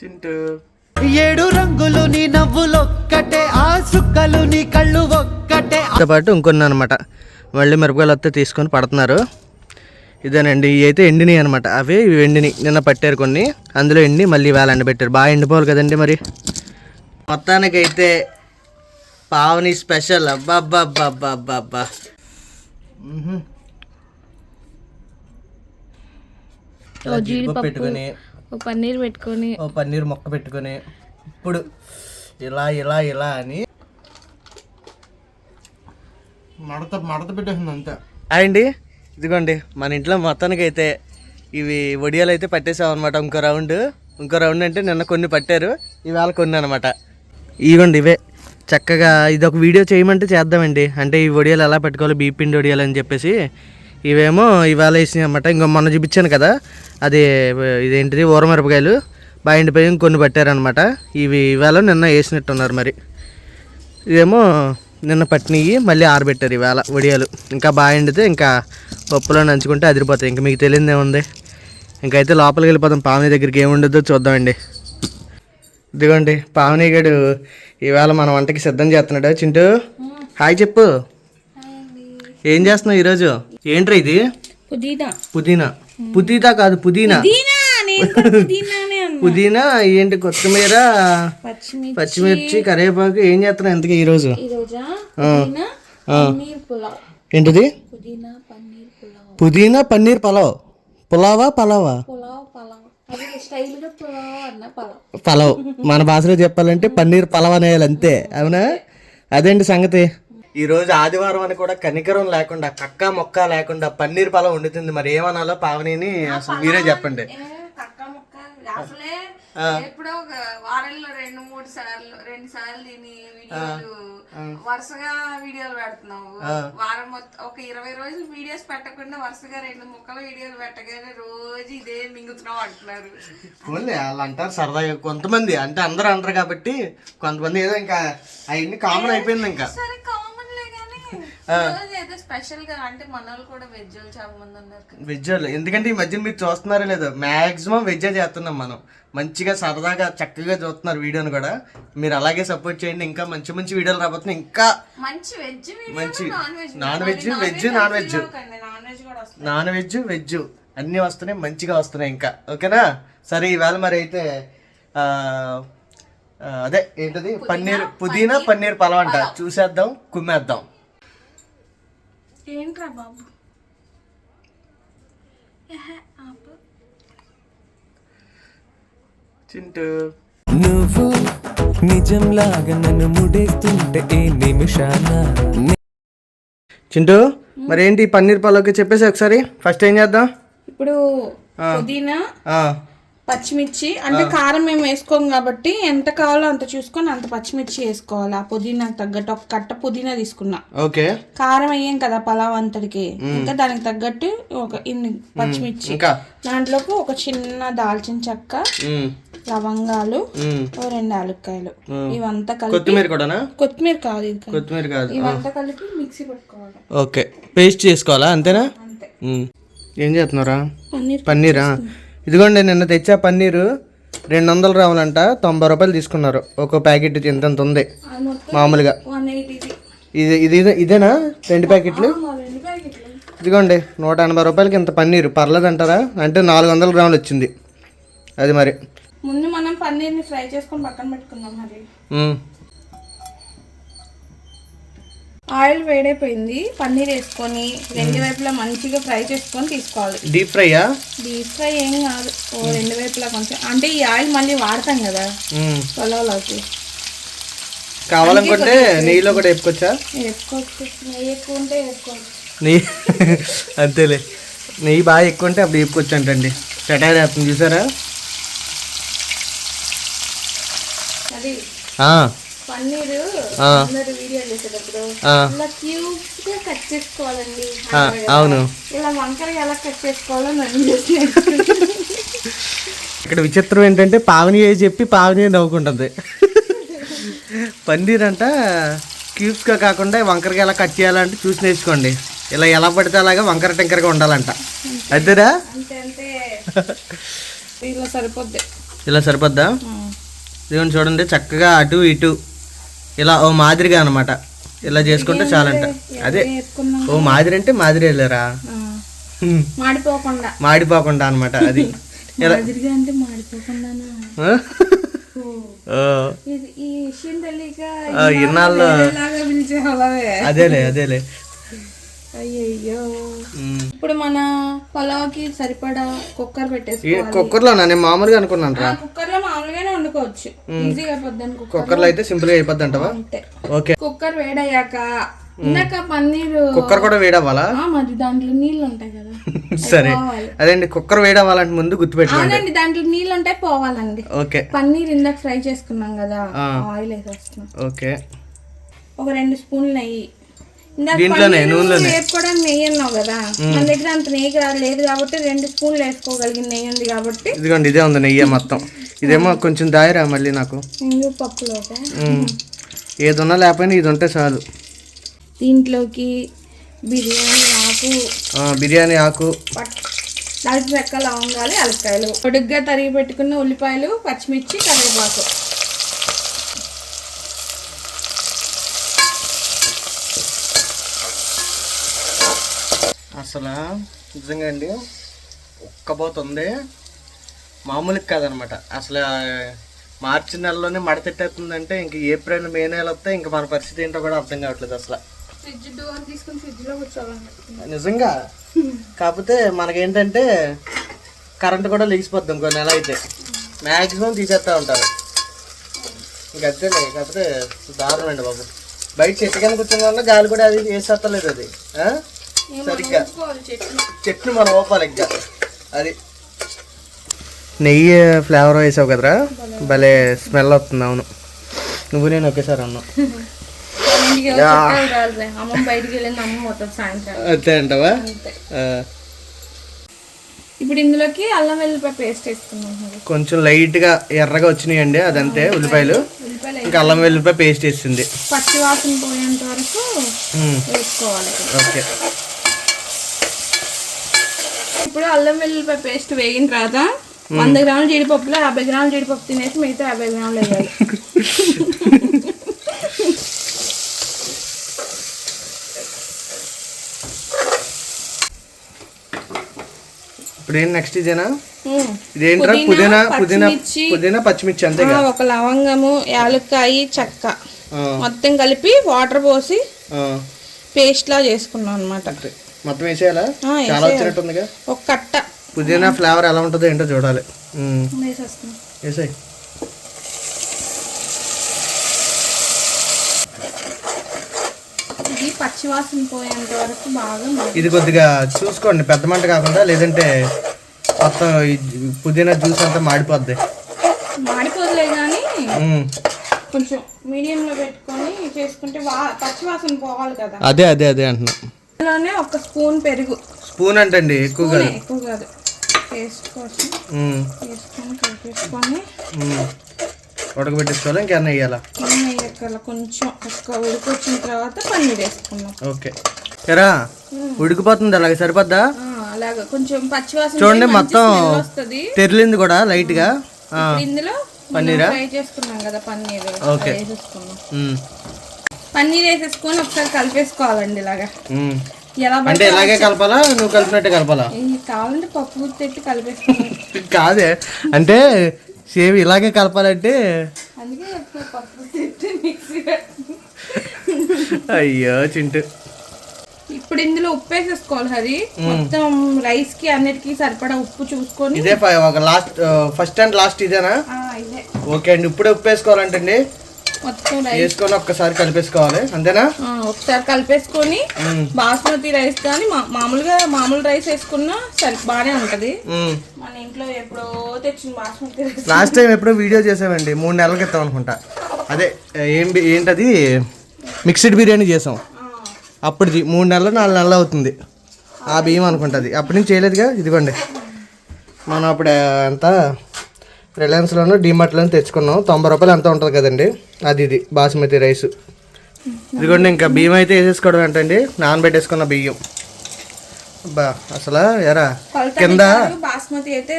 చింటూ ఏడు రంగులు నీ నవ్వులొక్కటే ఆ సుక్కలు నీ కళ్ళు ఒక్కటే. పాటు ఇంకొన్ని అనమాట మళ్ళీ మిరపకాయలు వస్తే తీసుకొని పడుతున్నారు. ఇదేనండి ఇవి అయితే ఎండినాయి అనమాట అవి ఇవి ఎండినాయి. నిన్న పట్టారు కొన్ని. అందులో ఎండి మళ్ళీ వేళ ఎండబెట్టారు. బాగా ఎండిపోవాలి కదండి మరి. మొత్తానికైతే పావని స్పెషల్. అబ్బా అబ్బా అబ్బా అబ్బా అబ్బా అబ్బా మ్హూ. ఇలా జీడిపప్పు పెట్టుకొని ఓ పన్నీర్ పెట్టుకొని. ఓ పన్నీర్ మొక్క పెట్టుకొని ఇప్పుడు ఇలా ఇలా ఇలా అని మడత మడత పెట్టేసింది అంతే. అండి. ఇదిగోండి మన ఇంట్లో మొత్తానికి అయితే ఇవి వడియాలు అయితే పట్టేసాం అనమాట ఇంకో రౌండ్. ఇంకో రౌండ్ అంటే నిన్న కొన్ని పట్టారు ఇవాళ కొన్ని అనమాట ఇవ్వండి ఇవే. చక్కగా ఇది ఒక వీడియో చేయమంటే చేద్దామండి. అంటే ఈ వడియాలు ఎలా పెట్టుకోవాలి బీ పిండి వడియాలు అని చెప్పేసి ఇవేమో ఇవాళ వేసినాయి అనమాట ఇంకో మొన్న చూపించాను కదా. అది ఇదేంటిది ఊరమిరపకాయలు. బాగా ఎండిపోయి ఇంకొన్ని పట్టారనమాట ఇవి ఇవాళ నిన్న వేసినట్టున్నారు మరి. ఇదేమో నిన్న పట్టినవి మళ్ళీ ఆరబెట్టారు ఇవాళ వడియాలు. ఇంకా బాగా ఎండితే ఇంకా పప్పులో నంచుకుంటే అదిరిపోతాయి. ఇంకా మీకు తెలియదు ఏముంది ఇంకైతే లోపలికి వెళ్ళిపోతాం పావని దగ్గరికి ఏముండదో చూద్దామండి. ఇదిగోండి పావని గడు ఇవాళ మన వంటకి సిద్ధం చేస్తున్నాడు. చింటూ హాయ్ చెప్పు. ఏం చేస్తున్నావు ఈరోజు? ఏంట్రా ఇది? పుదీనా. పుదీనా. పుదీనా కాదు పుదీనా. పుదీనా ఏంటి కొత్తిమీర పచ్చిమిర్చి. కరివేపాకు ఏం చేస్తున్నావు ఇంతకీ ఈరోజు? ఈ రోజా ఏంటిది? పుదీనా పన్నీర్ పులావ్. పలావ్. పలావ్. పలావ్. మన భాషలో చెప్పాలంటే పన్నీర్ పలావ్ అనేయాలి అంతే అవునా? అదేంటి సంగతి? ఈ రోజు ఆదివారం అని కూడా కనికరం లేకుండా కక్క మొక్క లేకుండా పన్నీర్ పలావ్ వండుతుంది. మరి ఏమనాలో పావనిని అసలు మీరే చెప్పండి. అసలే ఎప్పుడో ఒక వారంలో రెండు మూడు సార్లు రెండు సార్లు దీని వీడియోలు వరుసగా వీడియోలు పెడుతున్నావు. వారం మొత్తం ఒక ఇరవై రోజులు వీడియోస్ పెట్టకుండా వరుసగా రెండు ముక్కల వీడియోలు పెట్టగానే రోజు ఇదే మింగుతున్నావు అంటున్నారు. ఓన్లీ వాళ్ళు అంటారు సరదాగా. కొంతమంది అంటే అందరూ అంటారు కాబట్టి కొంతమంది ఏదో ఇంకా అవన్నీ కామన్ అయిపోయింది ఇంకా. సరే వెజ్ ఎందుకంటే ఈ మధ్య మీరు చూస్తున్నారో లేదో మాక్సిమం వెజ్ చేస్తున్నాం మనం. మంచిగా సరదాగా చక్కగా చూస్తున్నారు వీడియోని కూడా. మీరు అలాగే సపోర్ట్ చేయండి. ఇంకా మంచి మంచి వీడియోలు రాబోతున్నాయి. ఇంకా మంచి వెజ్ మంచి non veg veg non veg non veg veg అన్నీ వస్తున్నాయి. మంచిగా వస్తున్నాయి ఇంకా. ఓకేనా? సరే ఈవేళ మరి అయితే అదే ఏంటది? పన్నీర్ పుదీనా పన్నీర్ పలావ్ అంట. చూసేద్దాం కుమ్మేద్దాం. ఏంట్రా బాబు. చింటూ. నువ్వు నిజంలాగా నన్ను ముడేస్తుంటే ఏ నిమిషాన? చింటూ మరి ఏంటి ఈ పన్నీర్ పలావ్కి చెప్పేసి ఒకసారి. ఫస్ట్ ఏం చేద్దాం? ఇప్పుడు పుదీనా ఆ, పచ్చిమిర్చి అంటే కారం మేము వేసుకోం కాబట్టి ఎంత కావాలో అంత చూసుకొని అంత పచ్చిమిర్చి వేసుకోవాలి. ఆ పుదీనాకు తగ్గట్టు ఒక కట్ట పుదీనా తీసుకున్నా. ఓకే. కారం వేయం కదా పలావ్ అంతటికి. ఇంకా దానికి తగ్గట్టు ఒక ఇన్ని పచ్చిమిర్చి. దాంట్లోకి ఒక చిన్న దాల్చిన చెక్క లవంగాలు రెండు యాలక్కాయలు. ఇవంతా కలిపి కొత్తిమీర కూడానా? కొత్తిమీర కాదు ఇది. కొత్తిమీర కాదు. ఇవంతా కలిపి మిక్సీ పెట్టుకోవాలి. ఓకే. పేస్ట్ చేసుకోవాలా అంతేనా? అంతే. ఏం చేస్తున్నారా పన్నీర్ పన్నీరా? ఇదిగోండి నిన్న తెచ్చా పన్నీరు రెండు వందలు రావాలంట తొంభై రూపాయలు తీసుకున్నారు. ఒక ప్యాకెట్ ఇంత ఉంది మామూలుగా. ఇది ఇది ఇదే- ఇదేనా? రెండు ప్యాకెట్లు? ఇదిగోండి నూట ఎనభై రూపాయలకి ఇంత పన్నీరు. పర్లేదు అంటారా అంటే నాలుగు వందల గ్రాములు వచ్చింది. అది మరి. ముందు మనం పన్నీర్ని ఫ్రై చేసుకొని పక్కన పెట్టుకుందాం మరి. ఆయిల్ వేడైపోయింది పన్నీర్ వేసుకొని రెండు వైపులా మంచిగా ఫ్రై చేసుకొని తీసుకోవాలి. డీప్ ఫ్రైయా డీప్ ఫ్రై ఏం కాదు. ఓ రెండు వైపులా కొంచెం. అంటే ఈ ఆయిల్ మళ్ళీ వాడతాం కదా. పొలంలోకి కావాలనుకుంటే నెయ్యిలో కూడా వేపుకోవచ్చా వేసుకోవచ్చు. నెయ్యి ఎక్కువ ఉంటే వేసుకోవచ్చు. నెయ్యి అంతేలే. నెయ్యి బాగా ఎక్కువ ఉంటే అప్పుడు వేపుకోవచ్చు అంటండి. సెటైర్ వేస్తుంది చూసారా? అది పన్నీర్. అందరు వీడియో చేసేటప్పుడు ఇలా క్యూబ్స్గా కట్ చేసుకోవాలండి. అవును. ఇలా వంకరగా ఎలా కట్ చేసుకోవాలో నన్ను ఇక్కడ విచిత్రం ఏంటంటే పావని ఏ చెప్పి పావని నవ్వుకుంటుంది. పన్నీర్ అంట క్యూబ్స్గా కాకుండా వంకరగా ఎలా కట్ చేయాలంటే చూసి నేర్చుకోండి. ఇలా ఎలా పడితే అలాగా వంకర టెంకరగా ఉండాలంట. అంతే ఇలా సరిపోద్ది. ఇలా సరిపోద్దా? ఇదిగోండి చూడండి చక్కగా అటు ఇటు ఇలా ఓ మాదిరిగా అనమాట ఇలా చేసుకుంటే చాలంట. అదే ఓ మాదిరి అంటే మాదిరి వెళ్ళారా? మాడిపోకుండా. మాడిపోకుండా అనమాట అది. ఇలా అంటే అదేలే అదేలే. ఇప్పుడు మన పొలంకి సరిపడా కుక్కర్ ఈ పెట్టేసుకోవాలి కుక్కర్లో నేను మామూలుగా అనుకున్నాను కుక్కర్లో మామూలుగానే వండుకోవచ్చు. ఈజీగా అయిపోద్ది కుక్కర్ కుక్కర్లో. అయితే సింపుల్గా అయిపోద్ది అంటవా ఓకే. కుక్కర్ వేడయ్యాక ఇందాక పన్నీరు కుక్కర్ కూడా వేడవ్వాలా? మరి దాంట్లో నీళ్ళు ఉంటాయి కదా. సరే. అదేండి కుక్కర్ వేడవ్వాలంటే ముందు గుర్తుపెట్టుకోండి. దాంట్లో నీళ్ళు ఉంటాయి పోవాలండి. ఓకే. పన్నీర్ ఇందాక ఫ్రై చేసుకున్నాం కదా. ఆయిల్ వేసేస్తున్నాం. ఓకే. ఒక రెండు స్పూన్లు నెయ్యి. దీంట్లోనే, నూనెలోనే? వేపుకోవడానికి నెయ్యి అన్నావు కదా. మన దగ్గర అంత నెయ్యి లేదు కాబట్టి రెండు స్పూన్లు వేసుకోగలిగిన నెయ్యి ఉంది కాబట్టి. ఇదిగోండి ఇదే ఉంది నెయ్యి మొత్తం. ఇదేమో కొంచెం దాయరా మళ్ళీ నాకు. ఉమ్. ఏది ఉన్నా లేకపోయినా ఇది ఉంటే చాలు. దీంట్లోకి బిర్యానీ ఆకు. బిర్యానీ ఆకు. దాల్చిన చెక్క లవంగాలు అలకాయలు పొడుగ్గా తరిగి పెట్టుకున్న ఉల్లిపాయలు పచ్చిమిర్చి కరివేపాకు. అసలు నిజంగా అండి ఒక్కబోతుంది మామూలుగా కాదనమాట. అసలు మార్చి నెలలోనే మడతెట్టేస్తుందంటే ఇంక ఏప్రిల్ మే నెల వస్తే ఇంక మన పరిస్థితి ఏంటో కూడా అర్థం కావట్లేదు అసలు. నిజంగా? కాకపోతే మనకేంటంటే కరెంట్ కూడా లెగిసిపోద్ది ఇంకో నెల అయితే. మ్యాక్సిమం తీసేస్తూ ఉంటారు. ఇంక అంతేలే కాకపోతే దారుణం బాబు. బయట చెట్టు కింద కూర్చున్న వల్ల గాలి కూడా అది వేసేస్తలేదు అది? సరిగ్గా. చెట్టు మనం ఓపాలి ఇంకా. అది. నెయ్యి ఫ్లేవర్ వేసావు కదరా? భలే స్మెల్ వస్తుంది అవును. నువ్వు నేను ఒకేసారి అన్నావు. అంతే అంటావా? ఇప్పుడు ఇందులోకి అల్లం వెల్లిపాయ పేస్ట్ వేసుకున్నాం. కొంచెం లైట్గా ఎర్రగా వచ్చినాయండి అదంతే ఉల్లిపాయలు. ఇంకా అల్లం వెల్లిపాయ పేస్ట్ వేసింది. పచ్చి వాసన పోయేంత వరకు వేసుకోవాలి. ఓకే. ఇప్పుడు అల్లం వెల్లుల్లిపాయ పేస్ట్ వేగిన తర్వాత వంద గ్రాముల జీడిపప్పులో యాభై గ్రాముల జీడిపప్పు తినేసి మిగతా యాభై గ్రాములు వేయాలి. ఇప్పుడు ఏం నెక్స్ట్ ఇదేనా. ఇదేంట్రా? పుదీనా పుదీనా పుదీనా పచ్చిమిర్చి అంతేగా ఆ, ఒక లవంగము యాలక్కాయ చెక్క. మొత్తం కలిపి వాటర్ పోసి పేస్ట్ లా చేసుకున్నాం అనమాట అంతే. మొత్తం వేసేయాలా? చాలా వచ్చినట్టుందిగా? ఒక కట్ట. పుదీనా ఫ్లేవర్ ఎలా ఉంటుందో ఏంటో చూడాలి. వేసేయ్. ఇది పచ్చి వాసన పోయేంత వరకు బాగా మగ్గి- ఇది కొద్దిగా చూసుకోండి పెద్ద మంట కాకుండా లేదంటే మొత్తం పుదీనా జ్యూస్ అంతా మాడిపోద్ది. మాడిపోదులే కానీ కొంచెం మీడియంలో పెట్టుకొని చేసుకుంటే వా పచ్చి వాసన పోవాలి కదా. అదే అదే అదే అంటున్నా. అందులోనే ఒక స్పూన్ పెరుగు. స్పూన్ అంటండి ఎక్కువ కాదు. ఎక్కువ కాదు. టేస్ట్ కోసం వేసుకొని కలిపేసుకొని. ఉడకబెట్టేసుకోవాలి ఇంకేమన్నా వేయాలా? నూనె వేయాలి కొంచెం ఒక్క ఉడికొచ్చిన తర్వాత పన్నీర్ వేసుకున్నాం ఓకే. ఎరా ఉడికిపోతుంది అలాగే సరిపోద్దా? అలాగా. కొంచెం పచ్చి వాసన చూడండి మొత్తం వస్తది. తెరిలింది కూడా ఆ, ఇప్పుడు ఇందులో పన్నీరా? ఫ్రై చేసుకున్నాం కదా పన్నీర్ ఓకే. వేసేసుకున్నాం పన్నీర్ వేసేసుకొని ఒకసారి కలిపేసుకోవాలండి ఇలాగా. ఎలా అంటే ఇలాగే కలపాలా? నువ్వు కలిపినట్టే కలపాలా? కావాలంటే పప్పు కలిపేసుకోవాలి కాదే. అంటే సేమ్ ఇలాగే కలపాలంటే అందుకే పప్పు పెట్టి. అయ్యో చింటు. ఇప్పుడు ఇందులో ఉప్పు వేసేసుకోవాలి హరి. మొత్తం రైస్కి అన్నిటికీ సరిపడా ఉప్పు చూసుకొని ఇదే ఒక లాస్ట్ ఫస్ట్ అండ్ లాస్ట్ ఇదేనా? ఇదే. ఓకే అండి ఇప్పుడే ఉప్పు వేసుకోవాలంటండి. మొత్తం వేసుకొని ఒక్కసారి కలిపేసుకోవాలి అంతేనా? ఒకసారి కలిపేసుకొని. బాస్మతి రైస్ కానీ మామూలుగా మామూలు రైస్ వేసుకున్నా సరి బాగానే ఉంటది. మన ఇంట్లో ఎప్పుడో తెచ్చిన బాస్మతి రైస్ లాస్ట్ టైం ఎప్పుడో వీడియో చేసామండి మూడు నెలల క్రితం అనుకుంటా. అదే ఏం ఏంటది? మిక్స్డ్ బిర్యానీ చేసాం. అప్పటిది మూడు నెలలు నాలుగు నెలలు అవుతుంది. ఆ బియ్యం అనుకుంటుంది. అప్పటి నుంచి చేయలేదుగా? ఇదిగోండి. మనం అప్పుడు ఎంత రిలయన్స్లోనూ డిమార్ట్లోనూ తెచ్చుకున్నాం. తొంభై రూపాయలు ఎంత ఉంటుంది కదండి. అది ఇది బాస్మతి రైస్. ఇదిగోండి ఇంకా బియ్యం అయితే వేసేసుకోవడం ఏంటండి? నానబెట్టేసుకున్న బియ్యం. బా అసలు ఎరా కింద బాస్మతి అయితే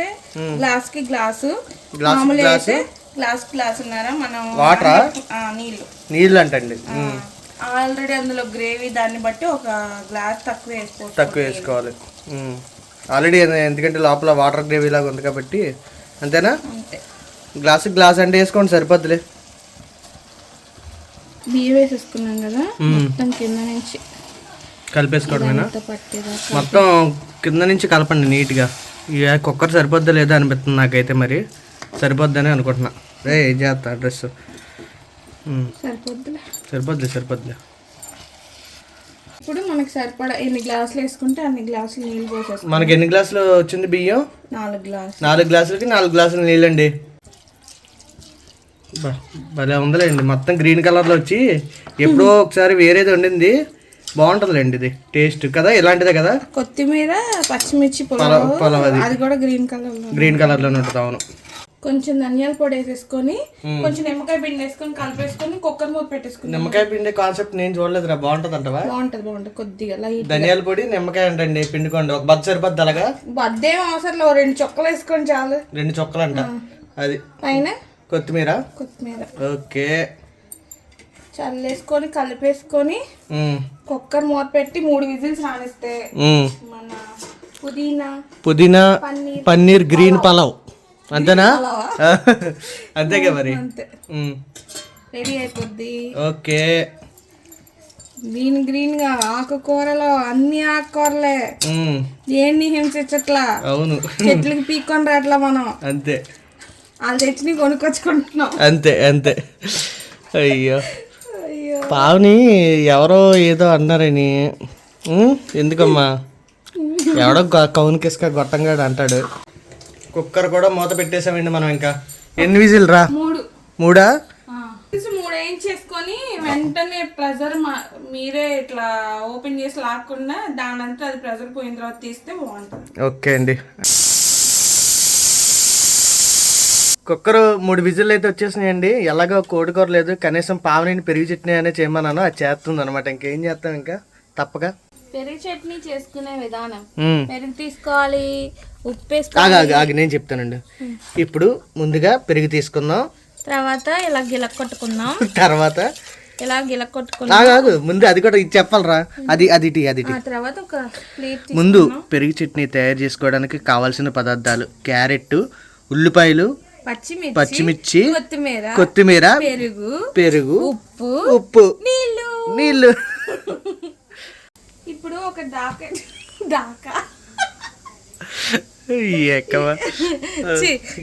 గ్లాస్కి glass glass glass? Glass glass ఉన్నారా? మనం వాటరా? నీళ్ళు. నీళ్ళు అంటండి. ఆల్రెడీ అందులో గ్రేవీ దాన్ని బట్టి ఒక గ్లాస్ తక్కువ వేసుకోవచ్చు. తక్కువ వేసుకోవాలి. ఆల్రెడీ ఎందుకంటే లోపల వాటర్ గ్రేవీ లాగా ఉంది కాబట్టి అంతేనా? అంతే. గ్లాస్ గ్లాస్ అంటే వేసుకోండి సరిపోద్దులే. బియ్యం వేసేసుకున్నాం కదా మొత్తం కింద నుంచి. కలిపేసుకోవడమేనా? మొత్తం కింద నుంచి కలపండి నీట్గా. ఇక కుక్కర్ సరిపోద్దా లేదా అనిపిస్తుంది నాకైతే మరి. సరిపోద్దని అనుకుంటున్నా. రే ఏం చేస్తా డ్రెస్ సరిపోద్దులే. సరిపోద్ది సరిపోద్ది ఇప్పుడు మనకి సరిపడా ఎన్ని గ్లాసులు వేసుకుంటే అన్ని గ్లాసులు నీళ్ళు పోసేస్తాం మనకి ఎన్ని గ్లాసులు వచ్చింది బియ్యం? నాలుగు గ్లాసులు. నాలుగు గ్లాసులకి నాలుగు గ్లాసులు నీళ్ళండి. బా భలే ఉందిలేండి. మొత్తం గ్రీన్ కలర్లో వచ్చి ఎప్పుడో ఒకసారి వేరేది వండింది. బాగుంటుందిలేండి ఇది. టేస్ట్ కదా? ఇలాంటిదే కదా? కొత్తిమీర పచ్చిమిర్చి పలావ్ అది. కూడా గ్రీన్ కలర్ గ్రీన్ కలర్లోనే ఉంటుంది అవును. కొంచెం ధనియాల పొడి వేసేసుకొని కొంచెం నిమ్మకాయ పిండి వేసుకొని కలిపేసుకొని కుక్కర్ మూత పెట్టేసుకుని నిమ్మకాయ పిండి కాన్సెప్ట్ నేను చూడలేదురా బాగుంటుంది అంటవా బాగుంటది బాగుంటది కొద్దిగా లైట్ ధనియాల పొడి నిమ్మకాయ అంటండి పిండుకోండి ఒక బద్ద సరిపోద్ది అలాగా? బద్దేం అవసరం లేదు, రెండు చొక్కలు వేసుకొని చాలు. రెండు చొక్కలు అంట అది. పైన? కొత్తిమీర? కొత్తిమీర. ఓకే. చల్లేసుకొని కలిపేసుకొని కుక్కర్ మూత పెట్టి మూడు విజిల్స్ రానిస్తే. మన పుదీనా పుదీనా పన్నీర్ పన్నీర్ గ్రీన్ పలావ్. అంతేనా? అంతేగా మరి. రెడీ అయిపోద్ది. ఓకే. గ్రీన్ గ్రీన్గా ఆకుకూరలో అన్ని ఆకుకూరలే. దేన్ని హింసించట్లా? అవును. చెట్లకి పీక్కొని రాట్లా మనం. అంతే. వాళ్ళు తెచ్చి కొనుక్కొచ్చుకుంటున్నాం. అంతే అంతే. అయ్యో. అయ్యో. పావుని ఎవరో ఏదో అన్నారని. ఎందుకమ్మా? ఎవడో కౌన్కిస్క గొట్టంగాడు అంటాడు. కుక్కర్ కూడా మూత పెట్టేసామండి మనం ఇంకా. ఎన్ని విజిల్ రా? మూడు. మూడా? మూడు చేసుకొని వెంటనే ప్రెజర్ మీరే ఇట్లా ఓపెన్ చేసి లాక్కుండా దాని అంతా అది ప్రెజర్ పోయిన తర్వాత తీస్తే బాగుంటుంది. ఓకే అండి. కుక్కర్ మూడు విజిల్ అయితే వచ్చేసినాయండి. ఎలాగో కోడి కూర లేదు. కనీసం పావుని పెరిగి చట్నీ అనే చేయమన్నాను. అది చేస్తుంది అనమాట ఇంకేం చేస్తాం ఇంకా? తప్పక. పెరుగు చట్నీ చేసుకునే విధానం. పెరుగు తీసుకోవాలి ఉప్పు ఆగు వేసుకోవాలి. ఆగు ఆగు నేను చెప్తానండి. ఇప్పుడు ముందుగా పెరుగు తీసుకుందాం. తర్వాత ఇలా గిలక్ కొట్టుకుందాం. తర్వాత? ఇలా ఆగు ఆగు ముందు అది కూడా ఇది చెప్పాలరా. అది అది అది. ఆ తర్వాత ఒక ప్లేట్ ముందు పెరుగు చట్నీ తయారు చేసుకోవడానికి కావాల్సిన పదార్థాలు క్యారెట్ ఉల్లిపాయలు పచ్చిమిర్చి పచ్చిమిర్చి కొత్తిమీర కొత్తిమీర పెరుగు పెరుగు ఉప్పు ఉప్పు నీళ్ళు. నీళ్ళు. ఇప్పుడు ఒక డాకా డాకా.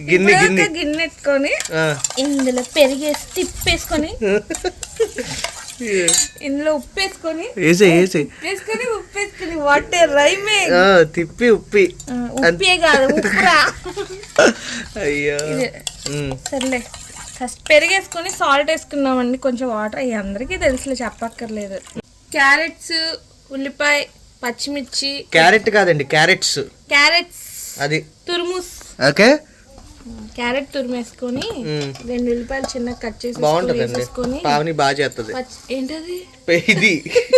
గిన్నె ఇప్పుడు గిన్నె. ఒక గిన్నె ఎత్తుకొని ఆ. ఇందులో పెరిగేసి తిప్పేసుకొని ఇందులో ఉప్పు వేసుకొని వేసే వేసే వేసుకొని ఉప్పు వేసుకొని వాటే రైమే. తిప్పి ఉప్పి. ఉప్పే కాదు ఉప్పురా. అయ్యో. సర్లే. ఫస్ట్ పెరిగేసుకొని సాల్ట్ వేసుకున్నామండి కొంచెం వాటర్. అయ్యి అందరికీ తెలుసులే చెప్పక్కర్లేదు. క్యారెట్స్ ఉల్లిపాయ పచ్చిమిర్చి. క్యారెట్ కాదండి క్యారెట్స్. క్యారెట్స్. అది. తురుముస్. ఓకే. క్యారెట్ తురిమేసుకొని. రెండు ఉల్లిపాయలు చిన్న కట్ చేసి వేసేసుకొని పావని బాగా చేస్తుంది ఏంటది? ఇది.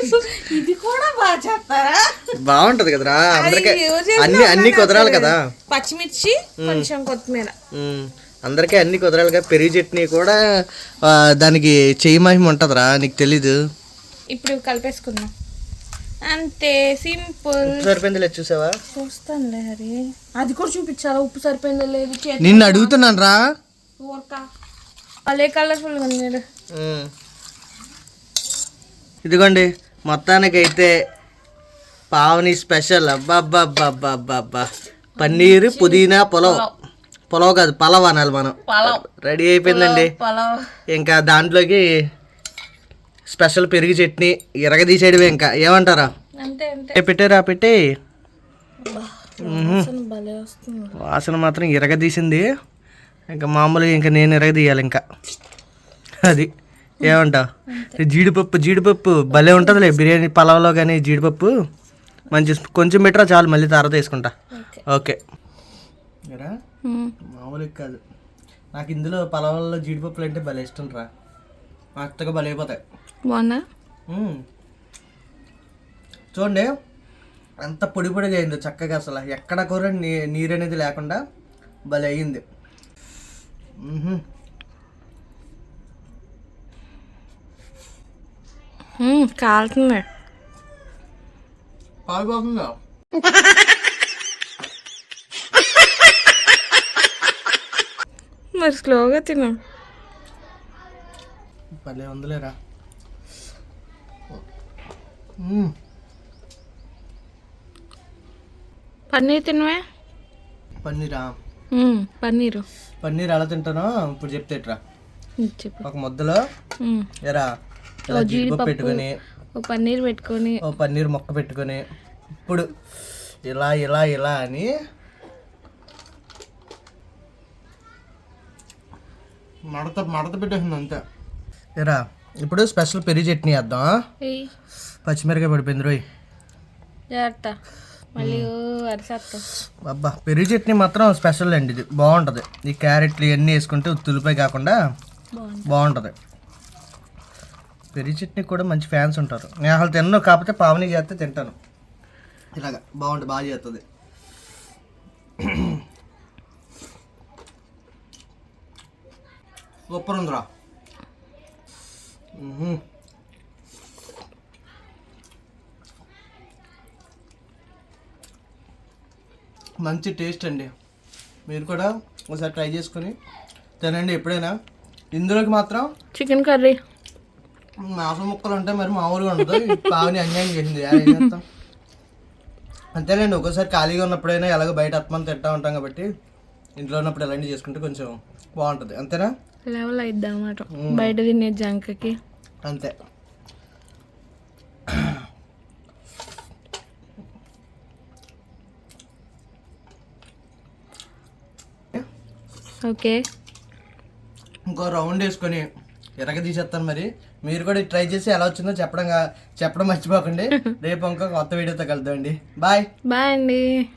ఇది కూడా బాగా చేస్తారా? బాగుంటది కదరా. అందరికీ అన్ని అన్ని కుదరాలి కదా. పచ్చిమిర్చి కొంచెం కొత్తిమీర. అందరికీ అన్ని కుదరాలిగా పెరుగు చట్నీ కూడా దానికి చెయ్యి మహిమ ఉంటుందిరా. నీకు తెలీదు. ఇప్పుడు కలిపేసుకుందాం. అంతే సింపుల్. సరిపోయింది లేదు చూసావా? చూస్తానులే హరి. అది కూడా చూపించాలా? ఉప్పు సరిపోయిందో లేదు? నిన్ను అడుగుతున్నాను రా. ఊరక. అలే కలర్ఫుల్ ఉంది. ఇదిగోండి మొత్తానికైతే పావని స్పెషల్. అబ్బా పన్నీర్ పుదీనా పొలవ్. పొలవ్. కాదు పలావ్ అనాలి మనం. రెడీ అయిపోయిందండి. ఇంకా దాంట్లోకి స్పెషల్ పెరుగు చట్నీ ఇరగదీసేయడమే ఇంకా. ఏమంటారా? అంతే అంతే. ఏ, పెట్టేరా పెట్టే. వాసన మాత్రం ఇరగదీసింది ఇంకా మామూలుగా ఇంకా నేను ఇరగదీయాలి ఇంకా. అది. ఏమంటావు జీడిపప్పు జీడిపప్పు భలే ఉంటుందిలే. బిర్యానీ పలావ్లో కానీ జీడిపప్పు మంచి కొంచెం పెట్టరా చాలు మళ్ళీ తర్వాత వేసుకుంటా. ఓకే. ఓకే. మామూలుగా కాదు. నాకు ఇందులో పలావుల్లో జీడిపప్పులు అంటే భలే ఇష్టం రా. మెత్తగా భలే అయిపోతాయి. మ్మ్. చూడండి ఎంత పొడి పొడిగా అయిందో చక్కగా అసలు ఎక్కడ కూర నీరు అనేది లేకుండా భలే అయింది. కాలుతుంది బాగుందా మరి స్లోగా తిను భలే ఉందిలేరా మ్మ్. పన్నీర్ తినవే? పన్నీరా? పన్నీరు. పన్నీర్ ఎలా తింటానో ఇప్పుడు చెప్తేట్రా చెప్పు. ఒక ముద్దలో. ఎరా ఇలా జీడిపప్పు పెట్టుకొని ఓ పన్నీర్ పెట్టుకొని. ఓ పన్నీర్ మొక్క పెట్టుకొని ఇప్పుడు ఇలా ఇలా ఇలా అని మడత మడత పెట్టేసింది అంతే. ఎరా ఇప్పుడు స్పెషల్ పెరి చట్నీ వేద్దాం పచ్చిమిరకాయ పడిపోయింది రోయ్. జాగ్రత్త. మళ్ళీ అబ్బా పెరుగు చట్నీ మాత్రం స్పెషల్ అండి ఇది. బాగుంటుంది. ఈ క్యారెట్లు ఇవన్నీ వేసుకుంటే ఉత్తులపై కాకుండా బాగుంటుంది. పెరుగు చట్నీ కూడా మంచి ఫ్యాన్స్ ఉంటారు. నేను అసలు తిన్నాను కాకపోతే పావని చేస్తే తింటాను. ఇలాగా బాగుంటుంది బాగా చేస్తుంది సూపర్ ఉందిరా. మంచి టేస్ట్ అండి. మీరు కూడా ఒకసారి ట్రై చేసుకొని తినండి ఎప్పుడైనా. ఇందులోకి మాత్రం చికెన్ కర్రీ మాంసం ముక్కలు ఉంటే మరి మామూలుగా ఉండదు. పావుని అన్యాయం చేసింది. అంతేలేండి ఒక్కోసారి ఖాళీగా ఉన్నప్పుడైనా ఎలాగో బయట అత్మని తింటా ఉంటాం కాబట్టి ఇంట్లో ఉన్నప్పుడు ఇలాంటివి చేసుకుంటే కొంచెం బాగుంటుంది. అంతేనా? లెవెల్ అయిద్ది అనమాట బయట తినే జంకకి అంతే. ఓకే. ఇంకో రౌండ్ వేసుకొని ఎరగ తీసేస్తాను మరి. మీరు కూడా ట్రై చేసి ఎలా వచ్చిందో చెప్పడం చెప్పడం మర్చిపోకండి. రేపు ఇంకో కొత్త వీడియోతో కలుద్దామండి. బాయ్. బాయ్ అండి.